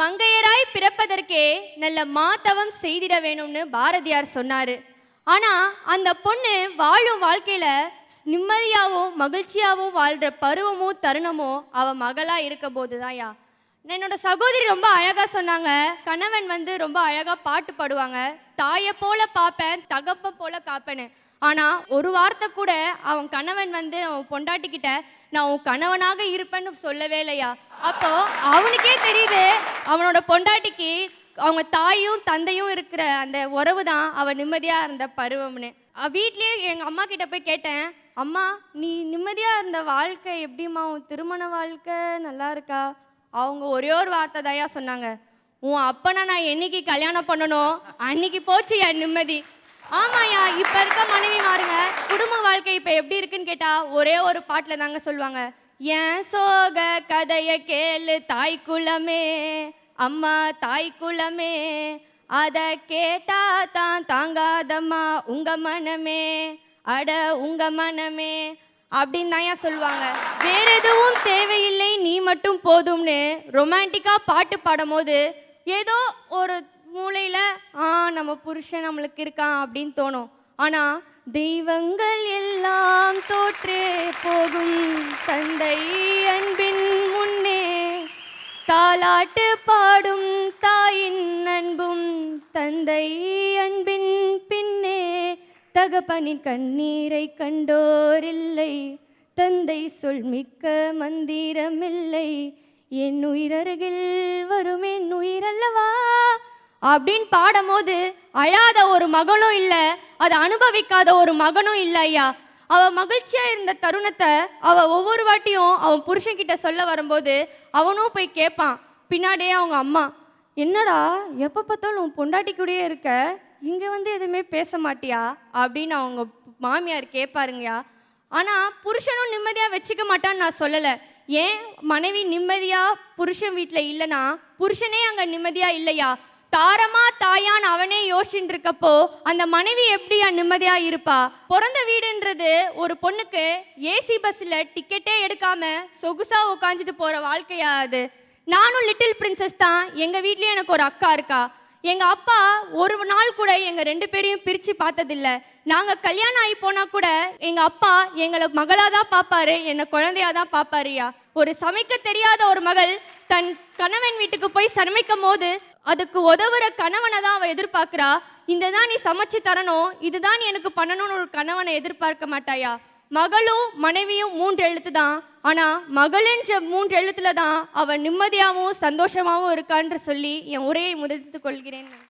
மங்கையராய் பிறப்பதற்கே நல்ல மாத்தவம் செய்திட வேணும்னு பாரதியார் சொன்னாரு. ஆனா அந்த பொண்ணு வாழும் வாழ்க்கையில நிம்மதியாகவும் மகிழ்ச்சியாகவும் வாழ்ற பருவமும் தருணமும் அவ மகளா இருக்க போதுதான்யா என்னோட சகோதரி ரொம்ப அழகா சொன்னாங்க. கணவன் வந்து ரொம்ப அழகா பாட்டு பாடுவாங்க. தாயை போல பார்ப்பேன் தகப்ப போல காப்பேன்னு. ஆனால் ஒரு வார்த்தை கூட அவன் கணவன் வந்து அவன் பொண்டாட்டிக்கிட்ட நான் உன் கணவனாக இருப்பேன்னு சொல்லவே இல்லையா? அப்போ அவனுக்கே தெரியுது அவனோட பொண்டாட்டிக்கு அவங்க தாயும் தந்தையும் இருக்கிற அந்த உறவு தான் அவன் நிம்மதியாக இருந்த பருவம்னு. வீட்லேயே எங்கள் அம்மா கிட்ட போய் கேட்டேன் அம்மா நீ நிம்மதியாக இருந்த வாழ்க்கை எப்படிம்மா? உன் திருமண வாழ்க்கை நல்லா இருக்கா? அவங்க ஒரே ஒரு வார்த்தை தயா சொன்னாங்க உன் அப்பனை நான் என்னைக்கு கல்யாணம் பண்ணணும் அன்னைக்கு போச்சு என் நிம்மதி. ஆமாயா இப்ப இருக்க மனைவி மாறுங்க குடும்ப வாழ்க்கை இப்ப எப்படி இருக்குன்னு கேட்டா ஒரே ஒரு பாட்டுல தாங்க சொல்லுவாங்க. என் சோக கதைய கேளு தாய் குலமே அம்மா தாய் குலமே. அத கேட்டா தான் தாங்காதம்மா உங்க மனமே. அட உங்க மனமே. அப்படின்னு தான் சொல்லுவாங்க. வேற எதுவும் தேவையில்லை நீ மட்டும் போதும்னு. ரொமான்டிக்கா பாட்டு பாடும்போது ஏதோ ஒரு நம்ம புருஷன் நம்மளுக்கு இருக்கான் அப்படின்னு தோணும். ஆனா தெய்வங்கள் எல்லாம் தோற்றே போகும். தந்தை அன்பின் முன்னே தாலாட்டு பாடும் தாயின் அன்பும் தந்தை அன்பின் பின்னே தகப்பனின் கண்ணீரை கண்டோரில்லை தந்தை சொல் மிக்க மந்திரமில்லை. என் உயிரருகில் வரும் என் உயிரல்லவா? அப்படின்னு பாடும்போது அழாத ஒரு மகளும் இல்லை அதை அனுபவிக்காத ஒரு மகனும் இல்லை ஐயா. அவள் மகிழ்ச்சியாக இருந்த தருணத்தை அவள் ஒவ்வொரு வாட்டியும் அவன் புருஷன்கிட்ட சொல்ல வரும்போது அவனும் போய் கேட்பான் பின்னாடியே அவங்க அம்மா என்னடா எப்போ பார்த்தாலும் உன் பொண்டாட்டி கூடயே இருக்க? இங்கே வந்து எதுவுமே பேச மாட்டியா? அப்படின்னு அவங்க மாமியார் கேட்பாருங்கய்யா ஆனால் புருஷனும் நிம்மதியாக வச்சுக்க மாட்டான்னு நான் சொல்லலை. ஏன்? மனைவி நிம்மதியாக புருஷன் வீட்டில் இல்லைனா புருஷனே அங்கே நிம்மதியாக இல்லையா? தாரமா தாயான் அவனே யோசிச்சுட்டு இருக்கப்போ அந்த மனைவி எப்படியா நிம்மதியா இருப்பா? பிறந்த வீடுன்றது ஒரு பொண்ணுக்கு ஏசி பஸ்ல டிக்கெட்டே எடுக்காம சொகுசா உட்காந்துட்டு போற வாழ்க்கையா அது. நானும் லிட்டில் பிரின்சஸ் தான். எங்க வீட்லயும் எனக்கு ஒரு அக்கா இருக்கா. எங்க அப்பா ஒரு நாள் கூட எங்க ரெண்டு பேரையும் பிரிச்சு பார்த்ததில்ல. நாங்க கல்யாணம் ஆகி போனா கூட எங்க அப்பா எங்களை மகளா தான் பாப்பாரு என்னை குழந்தையா தான் பாப்பாருயா ஒரு சமைக்க தெரியாத ஒரு மகள் தன் கணவன் வீட்டுக்கு போய் சமைக்கும் போது அதுக்கு உதவுற கணவனை தான் அவள் எதிர்பார்க்குறா. இந்த தான் நீ சமைச்சு தரணும் இதுதான் நீ எனக்கு பண்ணணும்னு ஒரு கணவனை எதிர்பார்க்க மாட்டாயா? மகளும் மனைவியும் மூன்று எழுத்து தான். ஆனால் மகளின்ற மூன்று எழுத்துல தான் அவன் நிம்மதியாகவும் சந்தோஷமாகவும் இருக்கான்னு சொல்லி என் உரையை முதலித்துக் கொள்கிறேன்.